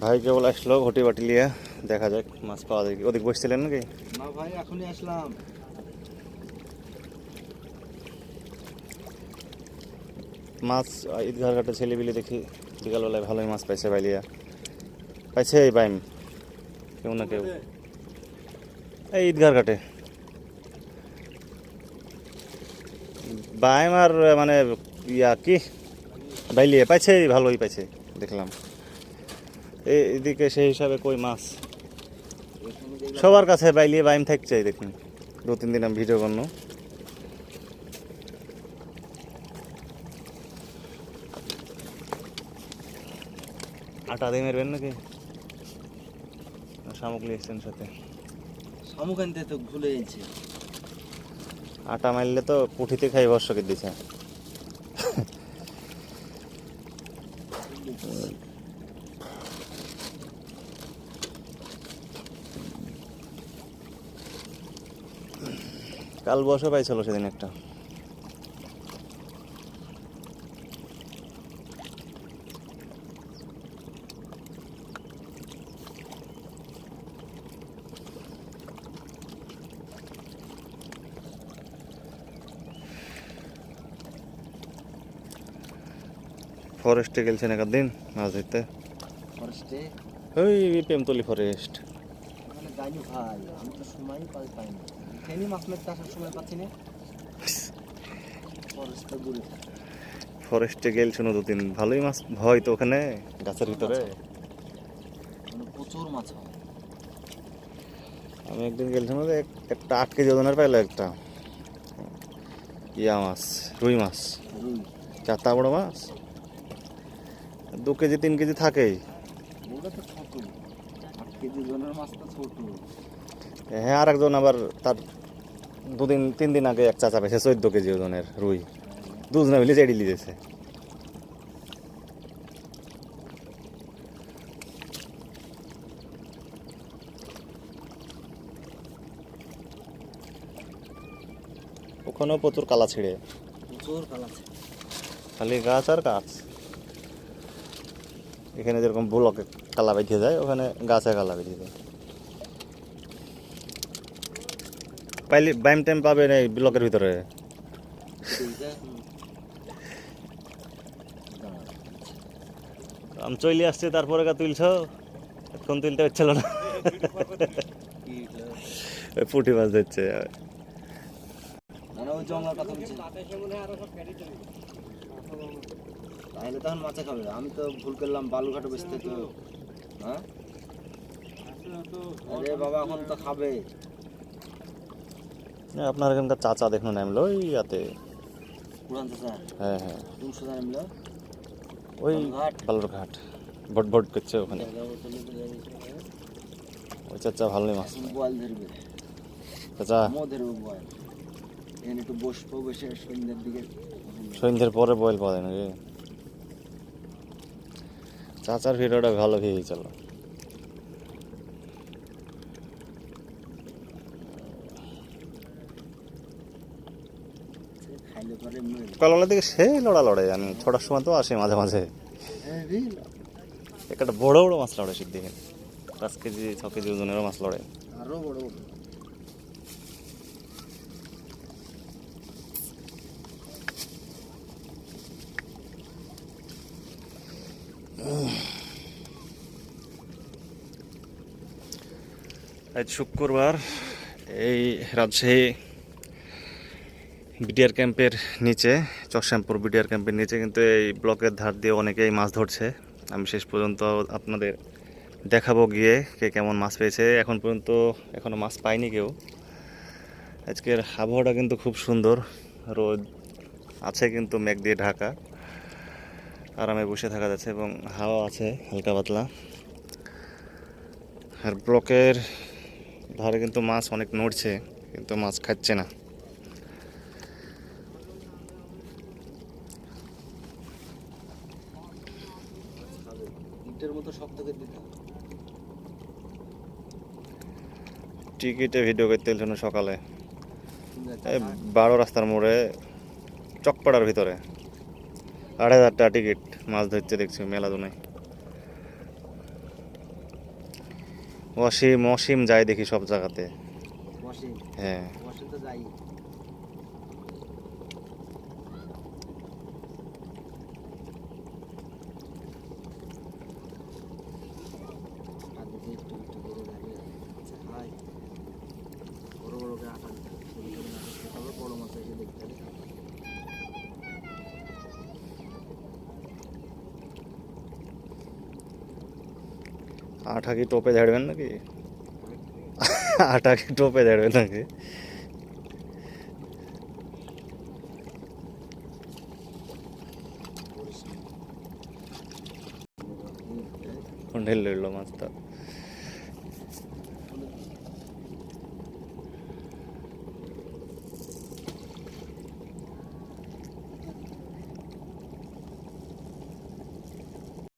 ভাই কেবল আসলো ঘটি বাটি লিয়া দেখা যাক মাছ পাওয়া যায় কি। ওদিক বসছিলেন নাকি? না ভাই এখনই আসলাম। মাছ ঈদগাহ ঘাটে ছেলেবিলি দেখি বিকালবেলায় ভালোই মাছ পাইছে বাইলিয়া পাইছে এই বাইম কেউ না কেউ। এই ঈদগাহ ঘাটে। বাইম আর মানে ইয়া কি? বাইলিয়া পাইছে ভালোই পাইছে দেখলাম। এদিকে সেই হিসাবে কই মাছ? সবার কাছে বাইলিয়ে বাইম থাকছে দেখুন। দু তিন দিন আমি ভিডিও করল আটা দিয়ে মারবেন নাকি? শামুক নিয়ে এসছেন সাথে। শামুক আনতে তো ভুলে গেছি। আটা মারলে তো পুঠিতে খাই বর্ষকে দিছে। কাল বসে পাইছিল সেদিন একটা। ফরেস্টে গেলছেন একার দিন মাছ ধরতে ফরেস্টে? ওই প্রেমতলি ফরেস্ট। মানে ভাই আমি তো সময় পাই পাই না এখানে মাছ মারতে আসার সময় পাচ্ছি না ফরেস্টে। ফরেস্টে গেলছিল দুদিন ভালোই মাছ হয় তো ওখানে গাছের ভিতরে প্রচুর মাছ হয় আমি একদিন গেছিলাম যে একটা আট কেজি ওজনের পাইলো একটা ইয়া মাছ রুই মাছ চারটা বড় মাছ দু কেজি তিন কেজি থাকেই ওটা তো ছোট আট কেজি ওজনের মাছ তো ছোট হ্যাঁ আর একজন আবার তার দুদিন তিন দিন আগে এক চাচা পেয়েছে চোদ্দ কেজি ওজনের রুই। দুজনে মিলে চেড়ি লিয়েছে ওখানেও প্রচুর কালা ছিঁড়ে। প্রচুর কাল খালি গাছ আর গাছ। এখানে যেরকম ব্লকে কালা বেঁধে যায় ওখানে গাছে কালা বেঁধে যায়। পাইলি বাইম টাইম পাবে না এই ব্লকের ভিতরে? আমি চলে আসছি, তারপরে গা তুলছ এখন তুলতে হচ্ছিল না। কি পুঁটি মাছ ধরছে। তাহলে তখন মাছে খাবে। আমি তো ভুল করলাম বালুঘাটে বসতে তো। হ্যাঁ? আরে বাবা, এখন তো খাবে। আপনার এখানকার চাচা দেখুন নামলো ওই ইয়াতে। হ্যাঁ হ্যাঁ। ওই বালুরঘাট? ভট ভট করছে ওখানে। ওই চাচা ভালোই মাছ চাচা। মো বল এখানে একটু বসবো বসে সন্ধ্যের দিকে। সন্ধ্যের পরে বয়েল পাওয়া যায় নাকি? চাচার ভিডিওটা ভালো ভিউ চলো পরে থেকে সেই লড়া লড়ে, আমি ছটার সময় তো আসি মাঝে মাঝে। একটা বড় বড় মাছ লড়ে দেখে পাঁচ কেজি, ছ কেজি ওজনেরও মাছ লড়ে। আরও বড় বড়। আজ শুক্রবার, এই রাজশাহী বিডিআর ক্যাম্পের নিচে চশ্যামপুর বিডিআর ক্যাম্পের নিচে কিন্তু এই ব্লকের ধার দিয়ে অনেকেই মাছ ধরছে। আমি শেষ পর্যন্ত আপনাদের দেখাবো গিয়ে কে কেমন মাছ পেয়েছে। এখন পর্যন্ত এখনও মাছ পায়নি কেউ। আজকের আবহাওয়াটা কিন্তু খুব সুন্দর। রোদ আছে কিন্তু মেঘ দিয়ে ঢাকা। আরামে বসে থাকা যাচ্ছে এবং হাওয়া আছে, হালকা পাতলা। আর ব্লকের ধারে কিন্তু মাছ অনেক নড়ছে, কিন্তু মাছ খাচ্ছে না। টিকিটের মতো শক্ত করে দিতে হবে। টিকিটে ভিডিও করতে হয়েছিল সকালে। বারো রাস্তার মোড়ে চকপাড়ার ভিতরে। আড়াই হাজার টাকা টিকিট মাছ ধরতে দেখছি মেলা দুনায় অসীম অসীম যায় দেখি সব জায়গাতে। হ্যাঁ। আঠা কি টোপে ঝাড়বেন নাকি? আঠা কি টোপে ঝাড়বেন নাকি? ঢেলে মাছটা?